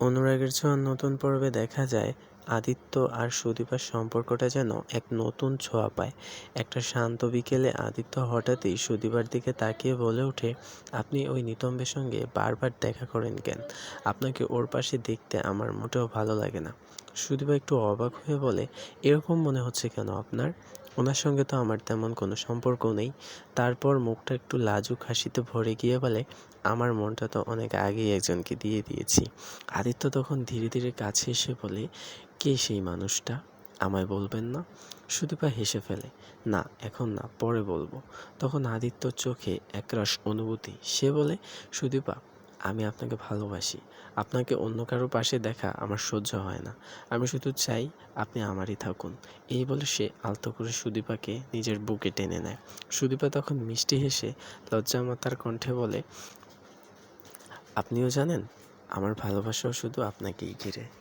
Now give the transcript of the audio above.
অনুরাগের ছোঁয়া নতুন পর্বে দেখা যায়, আদিত্য আর সুদীপার সম্পর্কটা যেন এক নতুন ছোঁয়া পায়। একটা শান্ত বিকেলে আদিত্য হঠাৎই সুদীপার দিকে তাকিয়ে বলে ওঠে, আপনি ওই নিতম্বের সঙ্গে বারবার দেখা করেন কেন? আপনাকে ওর পাশে দেখতে আমার মোটেও ভালো লাগে না। সুদীপা একটু অবাক হয়ে বলে, এরকম মনে হচ্ছে কেন আপনার? ওনার সঙ্গে তো আমার তেমন কোনো সম্পর্ক নেই। তারপর মুখটা একটু লাজুক হাসিতে ভরে গিয়ে বলে, আমার মনটা তো অনেক আগেই একজনকে দিয়ে দিয়েছি। আদিত্য তখন ধীরে ধীরে কাছে এসে বলে, কে সেই মানুষটা? আমায় বলবেন না? সুদীপা হেসে ফেলে, না, এখন না, পরে বলব। তখন আদিত্যর চোখে একরাশ অনুভূতি। সে বলে সুদীপা আমি আপনাকে ভালোবাসি। আপনাকে অন্য কারও পাশে দেখা আমার সহ্য হয় না। আমি শুধু চাই আপনি আমারই থাকুন। এই বলে সে আলতো করে সুদীপাকে নিজের বুকে টেনে নেয়। সুদীপা তখন মিষ্টি হেসে লজ্জা মাতার কণ্ঠে বলে, আপনিও জানেন, আমার ভালোবাসাও শুধু আপনাকেই ঘিরে।